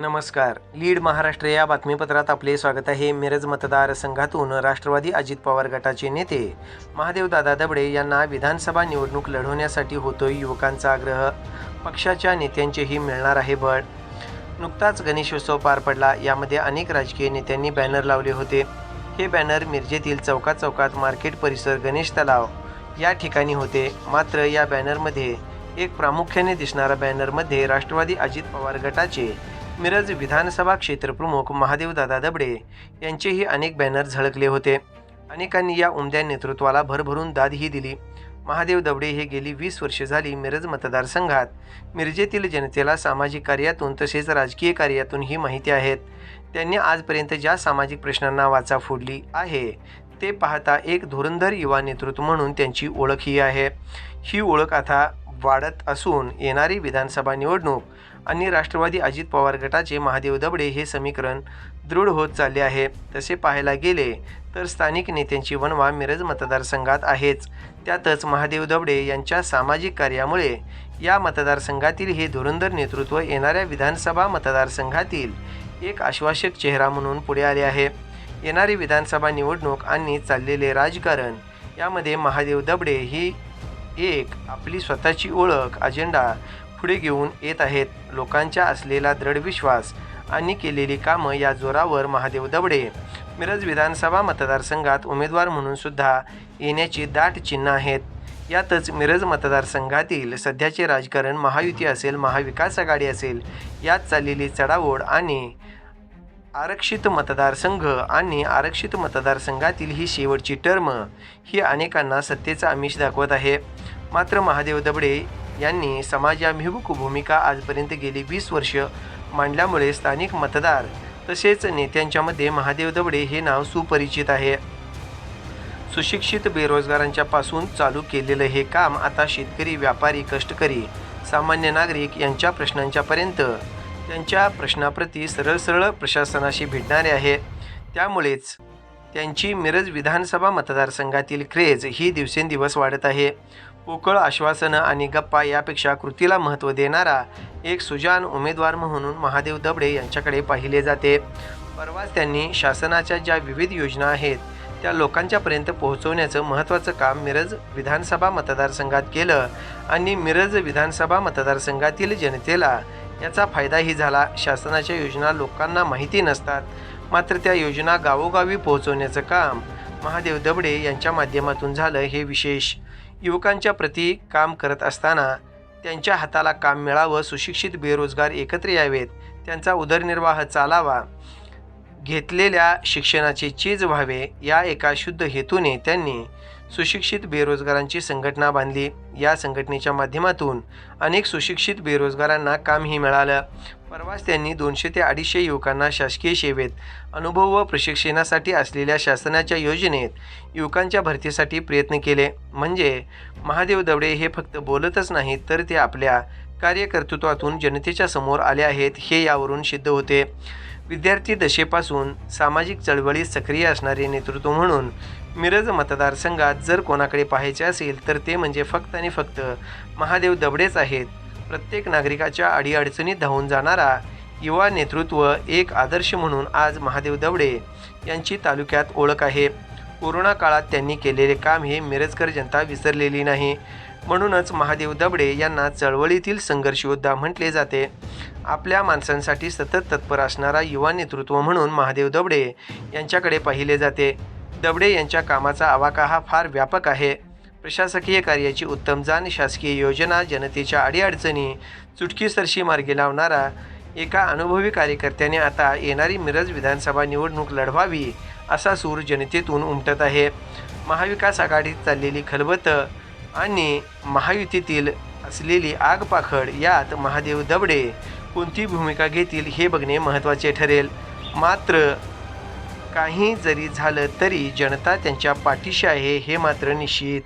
नमस्कार. लीड महाराष्ट्र या बातमीपत्रात आपले स्वागत आहे. मिरज मतदारसंघातून राष्ट्रवादी अजित पवार गटाचे नेते महादेवदादा दबडे यांना विधानसभा निवडणूक लढवण्यासाठी होतोय युवकांचा आग्रह. पक्षाच्या नेत्यांचेही मिळणार आहे बळ. नुकताच गणेशोत्सव पार पडला. यामध्ये अनेक राजकीय नेत्यांनी बॅनर लावले होते. हे बॅनर मिरजेतील चौकात चौकात मार्केट परिसर गणेश तलाव या ठिकाणी होते. मात्र या बॅनरमध्ये एक प्रामुख्याने दिसणारा बॅनरमध्ये राष्ट्रवादी अजित पवार गटाचे मिरज विधानसभा क्षेत्रप्रमुख महादेवदादा दबडे यांचेही अनेक बॅनर झळकले होते. अनेकांनी या उमद्या नेतृत्वाला भरभरून दादही दिली. महादेव दबडे हे गेली वीस वर्षे झाली मिरज मतदारसंघात. मिरजेतील जनतेला सामाजिक कार्यातून तसेच राजकीय कार्यातून ही माहिती आहेत. त्यांनी आजपर्यंत ज्या सामाजिक प्रश्नांना वाचा फोडली आहे ते पाहता एक धुरंधर युवा नेतृत्व म्हणून त्यांची ओळख ही आहे. ही ओळख आता वाढत असून येणारी विधानसभा निवडणूक आणि राष्ट्रवादी अजित पवार गटाचे महादेव दबडे हे समीकरण दृढ होत चालले आहे. तसे पाहायला गेले तर स्थानिक नेत्यांची वणवा मिरज मतदारसंघात आहेच. त्यातच महादेव दबडे यांच्या सामाजिक कार्यामुळे या मतदारसंघातील हे धुरंधर नेतृत्व येणाऱ्या विधानसभा मतदारसंघातील एक आश्वासक चेहरा म्हणून पुढे आले आहे. येणारी विधानसभा निवडणूक आणि चाललेले राजकारण यामध्ये महादेव दबडे ही एक आपली स्वतःची ओळख अजेंडा पुढे घेऊन येत आहेत. लोकांच्या असलेला दृढ विश्वास आणि केलेली कामं या जोरावर महादेव दबडे. मिरज विधानसभा मतदारसंघात उमेदवार म्हणून सुद्धा येण्याची दाट चिन्ह आहेत. यातच मिरज मतदारसंघातील सध्याचे राजकारण महायुती असेल महाविकास आघाडी असेल यात चाललेली चढाओढ आणि आरक्षित मतदारसंघ आणि आरक्षित मतदारसंघातील ही शेवटची टर्म ही अनेकांना सत्तेचा आमिष दाखवत आहे. मात्र महादेव दबडे यांनी समाजाभिमुख भूमिका आजपर्यंत गेली वीस वर्ष मांडल्यामुळे स्थानिक मतदार तसेच नेत्यांच्यामध्ये महादेव दबडे हे नाव सुपरिचित आहे. सुशिक्षित बेरोजगारांच्या पासून चालू केलेलं हे काम आता शेतकरी व्यापारी कष्टकरी सामान्य नागरिक यांच्या प्रश्नांच्यापर्यंत त्यांच्या प्रश्नाप्रती सरळ सरळ प्रशासनाशी भिडणारे आहे. त्यामुळेच त्यांची मिरज विधानसभा मतदारसंघातील क्रेज ही दिवसेंदिवस वाढत आहे. पोकळ आश्वासनं आणि गप्पा यापेक्षा कृतीला महत्त्व देणारा एक सुजान उमेदवार म्हणून महादेव दबडे यांच्याकडे पाहिले जाते. परवाच त्यांनी शासनाच्या ज्या विविध योजना आहेत त्या लोकांच्यापर्यंत पोहोचवण्याचं महत्त्वाचं काम मिरज विधानसभा मतदारसंघात केलं आणि मिरज विधानसभा मतदारसंघातील जनतेला याचा फायदाही झाला. शासनाच्या योजना लोकांना माहिती नसतात मात्र त्या योजना गावोगावी पोहोचवण्याचं काम महादेव दबडे यांच्या माध्यमातून झालं हे विशेष. युवकांच्या प्रती काम करत असताना त्यांच्या हाताला काम मिळावं सुशिक्षित बेरोजगार एकत्र यावेत त्यांचा उदरनिर्वाह चालावा घेतलेल्या शिक्षणाचे चीज व्हावे या एका शुद्ध हेतूने त्यांनी सुशिक्षित बेरोजगारांची संघटना बांधली. या संघटनेच्या माध्यमातून अनेक सुशिक्षित बेरोजगारांना कामही मिळालं. परवाच त्यांनी दोनशे ते अडीचशे युवकांना शासकीय सेवेत अनुभव व प्रशिक्षणासाठी असलेल्या शासनाच्या योजनेत युवकांच्या भरतीसाठी प्रयत्न केले. म्हणजे महादेव दवडे हे फक्त बोलतच नाहीत तर ते आपल्या कार्यकर्तृत्वातून जनतेच्या समोर आले आहेत हे यावरून सिद्ध होते. विद्यार्थी दशेपासून सामाजिक चळवळीत सक्रिय असणारे नेतृत्व म्हणून मिरज मतदारसंघात जर कोणाकडे पाहायचे असेल तर ते म्हणजे फक्त आणि फक्त महादेव दबडेच आहेत. प्रत्येक नागरिकाच्या अडीअडचणीत धावून जाणारा युवा नेतृत्व एक आदर्श म्हणून आज महादेव दबडे यांची तालुक्यात ओळख आहे. कोरोना काळात त्यांनी केलेले काम हे मिरजकर जनता विसरलेली नाही. म्हणूनच महादेव दबडे यांना चळवळीतील संघर्ष योद्धा म्हटले जाते. आपल्या माणसांसाठी सतत तत्पर असणारा युवा नेतृत्व म्हणून महादेव दबडे यांच्याकडे पाहिले जाते. दबडे यांच्या कामाचा आवाका हा फार व्यापक आहे. प्रशासकीय कार्याची उत्तम जाण शासकीय योजना जनतेच्या अडीअडचणी चुटकीसरशी मार्गी लावणारा एका अनुभवी कार्यकर्त्याने आता येणारी मिरज विधानसभा निवडणूक लढवावी असा सूर जनतेतून उमटत आहे. महाविकास आघाडीत चाललेली खलबतं आणि महायुतीतील असलेली आगपाखड यात महादेव दबडे कोणती भूमिका घेतील हे बघणे महत्त्वाचे ठरेल. मात्र काही जरी झालं तरी जनता त्यांच्या पाठीशी आहे हे मात्र निश्चित.